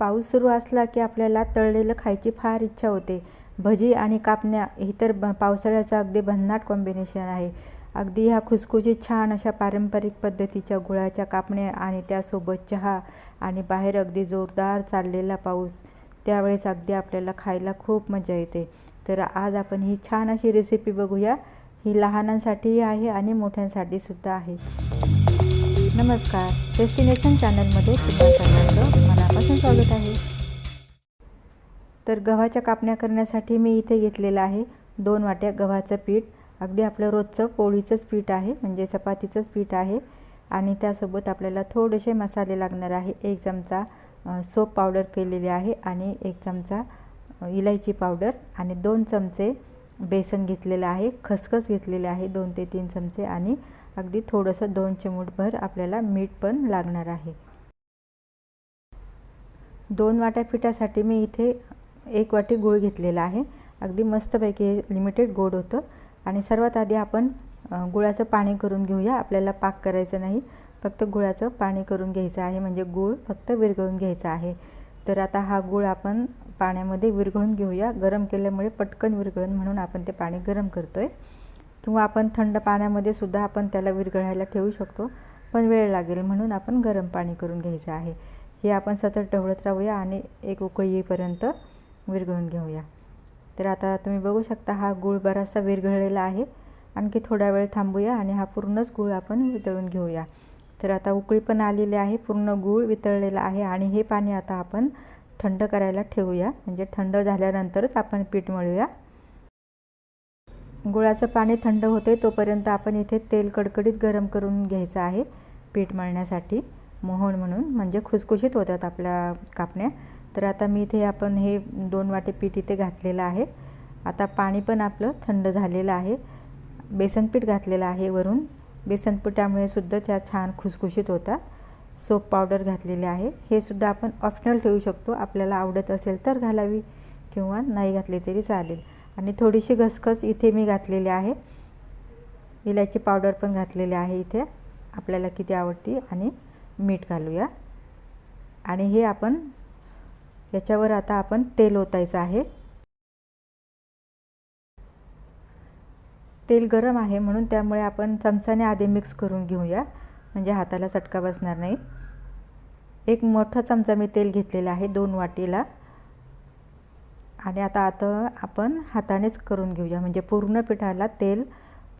पाऊस सुरू असला की आपल्याला तळलेलं खायची फार इच्छा होते. भजी आणि कापण्या ही तर ब पावसाळ्याचं अगदी भन्नाट कॉम्बिनेशन आहे. अगदी ह्या खुसखुशीत छान अशा पारंपरिक पद्धतीच्या गुळाच्या कापण्या आणि त्यासोबत चहा आणि बाहेर अगदी जोरदार चाललेला पाऊस त्यावेळेस अगदी आपल्याला खायला खूप मजा येते. तर आज आपण ही छान अशी रेसिपी बघूया. ही लहानांसाठीही आहे आणि मोठ्यांसाठी सुद्धा आहे. नमस्कार. डेस्टिनेशन चॅनलमध्ये तुम्हाला सर्वांचं मनापासून स्वागत आहे. तर गव्हाच्या कापण्या करण्यासाठी मी इथे घेतलेलं आहे दोन वाट्या गव्हाचं पीठ. अगदी आपलं रोजचं पोळीचंच पीठ आहे म्हणजे चपातीचंच पीठ आहे. आणि त्यासोबत आपल्याला थोडेसे मसाले लागणार आहे. एक चमचा सोप पावडर केलेली आहे आणि एक चमचा इलायची पावडर आणि दोन चमचे बेसन घेतलेलं आहे. खसखस घेतलेले आहे दोन ते तीन चमचे. आणि अगदी थोडंसं दोन चिमूटभर आपल्याला मीठ पण लागणार आहे. दोन वाट्या पिठासाठी मी इथे एक वाटी गूळ घेतलेला आहे. अगदी मस्तपैकी लिमिटेड गोड होतं. आणि सर्वात आधी आपण गुळाचं पाणी करून घेऊया. आपल्याला पाक करायचं नाही. फक्त गुळाचं पाणी करून घ्यायचं आहे. म्हणजे गूळ फक्त विरघळून घ्यायचा आहे. तर आता हा गूळ आपण पाण्यामध्ये विरघळून घेऊया. गरम केल्यामुळे पटकन विरघळून म्हणून आपण ते पाणी गरम करतो आहे किंवा आपण थंड पाण्यामध्ये सुद्धा आपण त्याला विरघळायला ठेवू शकतो. पण वेळ लागेल म्हणून आपण गरम पाणी करून घ्यायचं आहे. हे आपण सतत ढवळत राहूया आणि एक उकळी येईपर्यंत विरघळून घेऊया. तर आता तुम्ही बघू शकता हा गूळ बराचसा विरघळलेला आहे. आणखी थोडा वेळ थांबूया आणि हा पूर्णच गूळ आपण वितळून घेऊया. तर आता उकळी पण आलेली आहे पूर्ण गूळ वितळलेला आहे आणि हे पाणी आता आपण थंड करायला ठेवूया. म्हणजे थंड झाल्यानंतरच आपण पीठ मळूया. गुळाचं पाणी थंड होते तोपर्यंत आपण इथे तेल कडकडीत गरम करून घ्यायचं आहे. पीठ मळण्यासाठी. मोहन म्हणून म्हणजे खुसखुशीत होतात आपल्या कापण्या. तर आता मी इथे आपण हे दोन वाटे पीठ इथे घातलेलं आहे. आता पाणी पण आपलं थंड झालेलं आहे. बेसनपीठ घातलेलं आहे वरून. बेसनपीठामुळे सुद्धा त्या छान खुसखुशीत होतात. सोप पावडर घातलेले आहे. हे सुद्धा आपण ऑप्शनल ठेवू शकतो. आपल्याला आवडत असेल तर घालावी किंवा नाही घातले तरी चालेल. आणि थोडीशी घसखस इथे मी घातलेली आहे. इलायची पावडर पण घातलेली आहे इथे. आपल्याला किती आवडती आणि मीठ घालूया. आणि हे आपण याच्यावर आता आपण तेल ओतायचं आहे. तेल गरम आहे म्हणून त्यामुळे आपण चमचाने आधी मिक्स करून घेऊया. म्हणजे हाताला चटका बसणार नाही. एक मोठा चमचा मी तेल घेतलेला आहे दोन वाटीला. आणि आता आता आपण हातानेच करून घेऊया. म्हणजे पूर्ण पिठाला तेल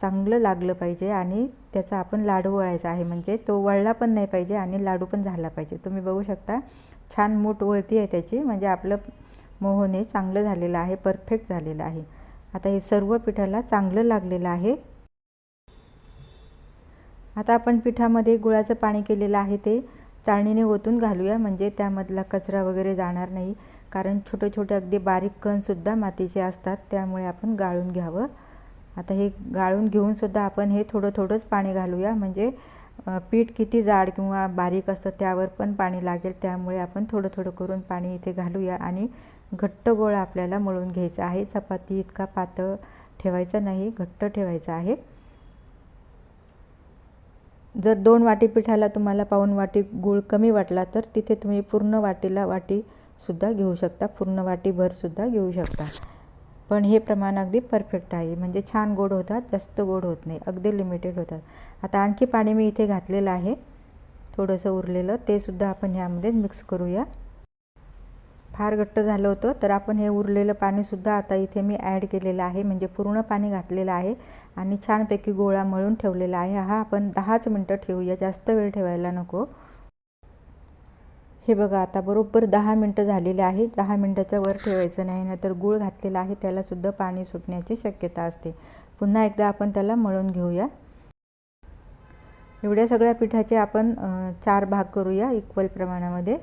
चांगलं लागलं पाहिजे आणि त्याचा आपण लाडू वळायचा आहे. म्हणजे तो वळला पण नाही पाहिजे आणि लाडू पण झाला पाहिजे. तुम्ही बघू शकता छान मूठ वळती आहे त्याची. म्हणजे आपलं मोहने चांगलं झालेलं आहे परफेक्ट झालेलं आहे. आता हे सर्व पिठाला चांगलं लागलेलं आहे. आता आपण पिठामध्ये गुळाचं पाणी केलेलं आहे ते चाळणीने ओतून घालूया. म्हणजे त्यामधला कचरा वगैरे जाणार नाही. कारण छोटे छोटे अगदी बारीक कणसुद्धा मातीचे असतात त्यामुळे आपण गाळून घ्यावं. आता हे गाळून घेऊनसुद्धा आपण हे थोडं थोडंच पाणी घालूया. म्हणजे पीठ किती जाड किंवा बारीक असतं त्यावर पण पाणी लागेल. त्यामुळे आपण थोडं थोडं करून पाणी इथे घालूया आणि घट्ट गोळा आपल्याला मळून घ्यायचा आहे. चपाती इतका पातळ ठेवायचा नाही घट्ट ठेवायचा आहे. जर दोन वाटी पिठाला तुम्हाला पाऊन वाटी गूळ कमी वाटला तर तिथे तुम्ही पूर्ण वाटीला सुद्धा घेऊ शकता. पूर्ण वाटीभरसुद्धा घेऊ शकता. पण हे प्रमाण अगदी परफेक्ट आहे. म्हणजे छान गोड होतात जास्त गोड होत नाही. अगदी लिमिटेड होतात. आता आणखी पाणी मी इथे घातलेलं आहे. थोडंसं उरलेलं. ते सुद्धा आपण ह्यामध्ये मिक्स करूया. फार घट्ट झालं होतं तर आपण हे उरलेलं पाणीसुद्धा आता इथे मी ॲड केलेलं आहे. म्हणजे पूर्ण पाणी घातलेलं आहे आणि छानपैकी गोळा मळून ठेवलेला आहे. हा आपण दहाच मिनटं ठेवूया. जास्त वेळ ठेवायला नको. हे बघा आता बरोबर दहा मिनटं झालेले आहे दहा मिनटाच्या वर ठेवायचं नाही ना तर गूळ घातलेला आहे. त्यालासुद्धा पाणी सुटण्याची शक्यता असते. पुन्हा एकदा आपण त्याला मळून घेऊया. एवढ्या सगळ्या पिठाचे आपण चार भाग करूया इक्वल प्रमाणामध्ये.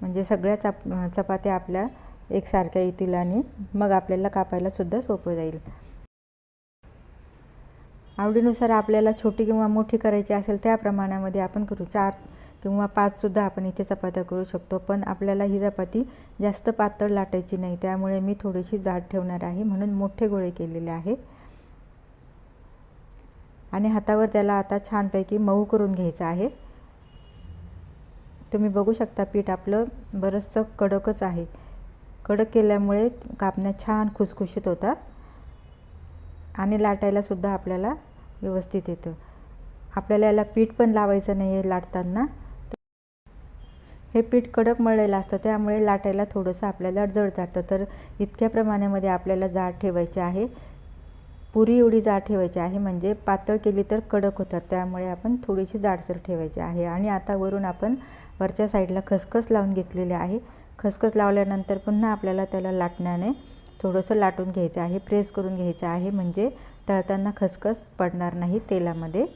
म्हणजे सगळ्या चप चपात्या आपल्या एकसारख्या येतील आणि मग आपल्याला कापायलासुद्धा सोपं जाईल. आवडीनुसार आपल्याला छोटी किंवा मोठी करायची असेल त्या प्रमाणामध्ये आपण करू. चार किंवा पाचसुद्धा आपण इथे चपात्या करू शकतो पण आपल्याला ही चपाती जास्त पातळ लाटायची नाही. त्यामुळे मी थोडीशी जाड ठेवणार आहे म्हणून मोठे गोळे केलेले आहे. आणि हातावर त्याला आता छानपैकी मऊ करून घ्यायचं आहे. तुम्ही बघू शकता पीठ आपलं बरंचसं कडकच आहे. कडक केल्यामुळे कापण्या छान खुसखुशीत होतात आणि लाटायलासुद्धा आपल्याला व्यवस्थित येतं. आपल्याला याला पीठ पण लावायचं नाही आहे लाटताना. हे पीठ कडक मळलेलं असतं त्यामुळे लाटायला थोडंसं आपल्याला जड जातं. तर इतक्या प्रमाणामध्ये आपल्याला जाड ठेवायचे आहे. पुरी एवढी जाड ठेवायची आहे म्हणजे पातळ केली तर कडक होतात. त्यामुळे आपण थोडीशी जाडसर ठेवायची आहे. आणि आता वरून आपण वरच्या साईडला खसखस लावून घेतलेले आहे. खसखस लावल्यानंतर पुन्हा आपल्याला त्याला लाटण्याने थोडंसं लाटून घ्यायचं आहे प्रेस करून घ्यायचं आहे. म्हणजे तळताना खसखस पडणार नाही तेलामध्ये.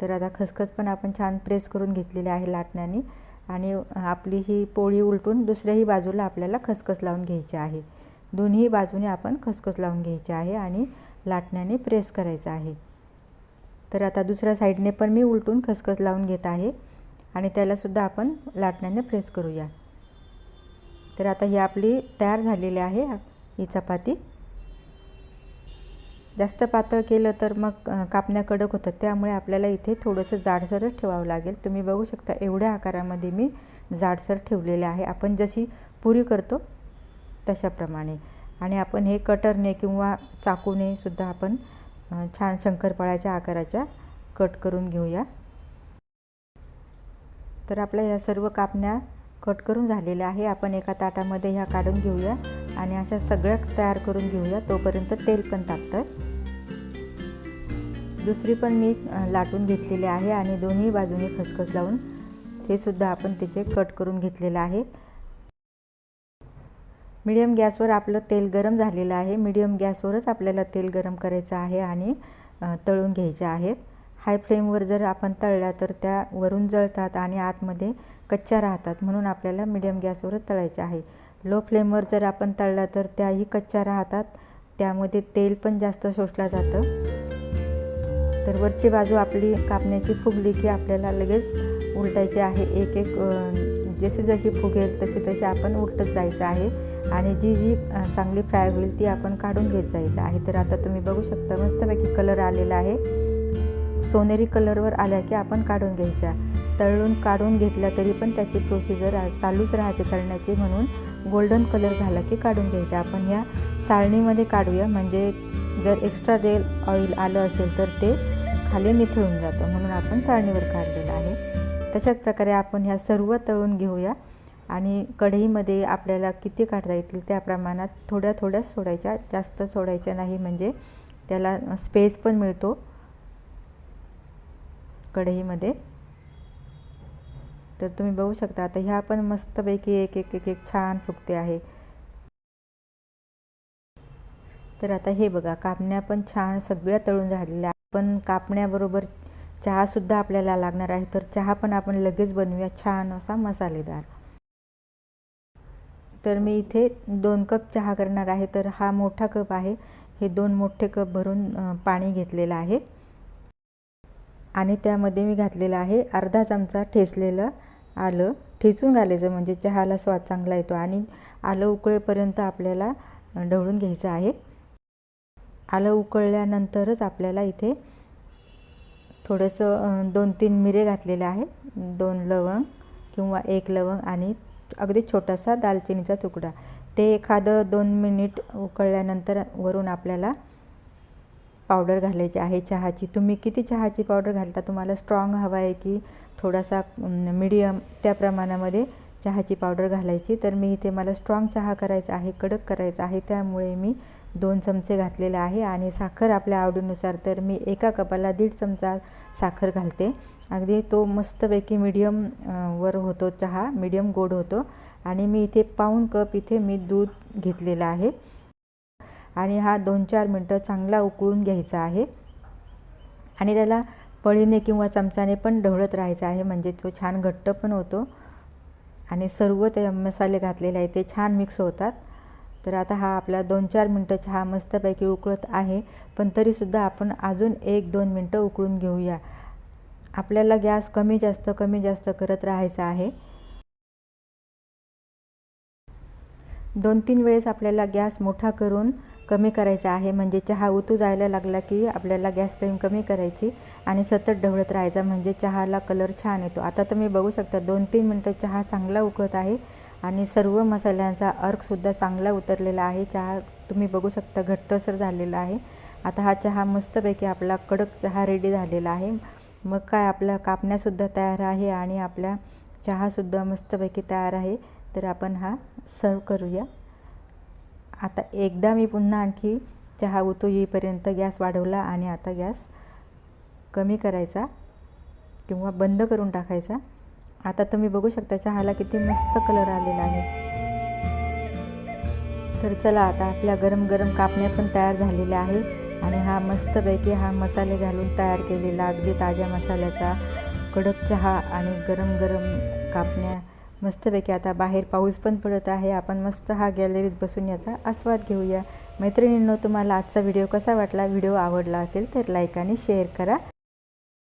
तर आता खसखस पण आपण छान प्रेस करून घेतलेली आहे लाटण्याने. आणि आपली ही पोळी उलटून दुसऱ्याही बाजूला आपल्याला खसखस लावून घ्यायची आहे. दोन्ही बाजूने आपण खसखस लावून घ्यायची आहे आणि लाटण्याने प्रेस करायचं आहे. तर आता दुसऱ्या साईडने पण मी उलटून खसखस लावून घेत आहे आणि त्यालासुद्धा आपण लाटण्याने प्रेस करूया. तर आता ही आपली तयार झालेली आहे ही चपाती. जास्त पातळ केलं तर मग कापण्या कडक होतात. त्यामुळे आपल्याला इथे थोडंसं जाडसरच ठेवावं लागेल. तुम्ही बघू शकता एवढ्या आकारामध्ये मी जाडसर ठेवलेले आहे. आपण जशी पुरी करतो तशाप्रमाणे. आणि आपण हे कटरने किंवा चाकूने सुद्धा आपण छान शंकरपाळ्याच्या आकाराच्या कट करून घेऊया. तर आपल्या ह्या सर्व कापण्या कट करून झालेल्या आहे. आपण एका ताटामध्ये ह्या काढून घेऊया आणि अशा सगळ्या तयार करून घेऊया. तोपर्यंत तेल पण तापतं. दुसरी पण मी लाटून घेतलेली आहे आणि दोन्ही बाजूने खसखस लावून ते सुद्धा आपण त्याचे कट करून घेतलेलं आहे. मीडियम गॅसवर आपलं तेल गरम झालेलं आहे. मीडियम गॅसवरच आपल्याला तेल गरम करायचं आहे आणि तळून घ्यायचे आहेत. हाय फ्लेमवर जर आपण तळल्या तर त्या वरून जळतात आणि आतमध्ये कच्च्या राहतात म्हणून आपल्याला मीडियम गॅसवरच तळायचे आहे. लो फ्लेमवर जर आपण तळल्या तर त्याही कच्च्या राहतात. त्यामध्ये तेल पण जास्त शोषलं जातं. तर वरची बाजू आपली कापण्याची फुगली की आपल्याला लगेच उलटायची आहे. एक एक जशी जशी फुगेल तशी तशी आपण उलटत जायचं आहे. आणि जी जी चांगली फ्राय होईल ती आपण काढून घेत जायचं आहे. तर आता तुम्ही बघू शकता मस्तपैकी कलर आलेला आहे. सोनेरी कलरवर आल्या की आपण काढून घ्यायच्या. तळून काढून घेतला तरी पण त्याची प्रोसिजर चालूच राहते तळण्याची म्हणून गोल्डन कलर झाला की काढून घ्यायचा. आपण ह्या चाळणीमध्ये काढूया. म्हणजे जर एक्स्ट्रा तेल ऑइल आलं असेल तर ते खाली निथळून जातं म्हणून आपण चाळणीवर काढलेलं आहे. तशाच प्रकारे आपण ह्या सर्व तळून घेऊया आणि कढईमध्ये आपल्याला किती काढता येतील त्या प्रमाणात थोड्या थोड्या सोडायच्या. जास्त सोडायच्या नाही म्हणजे त्याला स्पेस पण मिळतो कढईमध्ये. तर तुम्ही बघू शकता आता ह्या पण मस्तपैकी एक एक एक एक छान फुगते आहे. तर आता हे बघा कापण्या पण छान सगळ्या तळून झालेल्या पण कापण्याबरोबर चहासुद्धा आपल्याला लागणार आहे तर चहा पण आपण लगेच बनवूया छान असा मसालेदार. तर मी इथे दोन कप चहा करणार आहे तर हा मोठा कप आहे. हे दोन मोठे कप भरून पाणी घेतलेलं आहे. आणि त्यामध्ये मी घातलेलं आहे अर्धा चमचा ठेचलेलं आलं ठेचून घालायचं म्हणजे चहाला स्वाद चांगला येतो आणि आलं उकळेपर्यंत आपल्याला ढवळून घ्यायचं आहे. आलं उकळल्यानंतरच आपल्याला इथे थोडंसं दोन तीन मिरे घातलेले आहे. दोन लवंग किंवा एक लवंग आणि अगदी छोटासा दालचिनीचा तुकडा. ते एखादं दोन मिनिट उकळल्यानंतर वरून आपल्याला पावडर घालायची आहे चहाची. तुम्ही किती चहाची पावडर घालता? तुम्हाला स्ट्रॉंग हवा आहे की थोडासा मीडियम त्या प्रमाणामध्ये चहाची पावडर घालायची. तर मी इथे मला स्ट्रॉंग चहा करायचा आहे कडक करायचा आहे. त्यामुळे मी दोन चमचे घातलेले आहे आणि साखर आपल्या आवडीनुसार तर मी एका कपाला दीड चमचा साखर घालते. अगदी तो मस्तपैकी मीडियम वर होतो चहा मीडियम गोड होतो. आणि मी इथे पाऊण कप इथे मी दूध घेतलेलं आहे. आणि हा दोन चार मिनटं चांगला उकळून घ्यायचा आहे. आणि त्याला पळीने किंवा चमचाने पण ढवळत राहायचं आहे म्हणजे तो छान घट्ट पण होतो. आणि सर्व ते मसाले घातलेले आहे ते छान मिक्स होतात. तर आता हा आपला दोन चार मिनटं चहा मस्तपैकी उकळत आहे पण तरीसुद्धा आपण अजून एक दोन मिनटं उकळून घेऊया. आपल्याला गॅस कमी जास्त कमी जास्त करत राहायचा आहे. दोन तीन वेळेस आपल्याला गॅस मोठा करून कमी करायचा आहे. म्हणजे चहा उतू जायला लागला की आपल्याला गॅस फ्लेम कमी करायची आणि सतत ढवळत राहायचा. म्हणजे चहाला कलर छान येतो. आता तुम्ही बघू शकता दोन तीन मिनटं चहा चांगला उकळत आहे आणि सर्व मसाल्यांचा अर्कसुद्धा चांगला उतरलेला आहे. चहा तुम्ही बघू शकता घट्टसर झालेला आहे. आता हा चहा मस्तपैकी आपला कडक चहा रेडी झालेला आहे. मग काय आपला कापण्यासुद्धा तयार आहे आणि आपल्या चहासुद्धा मस्तपैकी तयार आहे. तर आपण हा सर्व करूया. आता एकदा मी पुन्हा आणखी चहा उतो येईपर्यंत गॅस वाढवला आणि आता गॅस कमी करायचा किंवा बंद करून टाकायचा. आता तुम्ही बघू शकता चहाला किती मस्त कलर आलेला आहे. तर चला आता आपल्या गरम गरम कापण्या पण तयार झालेल्या आहे आणि हा मस्तपैकी हा मसाले घालून तयार केलेला अगदी ताज्या मसाल्याचा कडक चहा आणि गरम गरम कापण्या मस्तपैकी आता बाहेर पाऊस पण पडत आहे. आपण मस्त हा गॅलरीत बसून याचा आस्वाद घेऊया. मैत्रिणींनो तुम्हाला आजचा व्हिडिओ कसा वाटला? व्हिडिओ आवडला असेल तर लाईक आणि शेअर करा.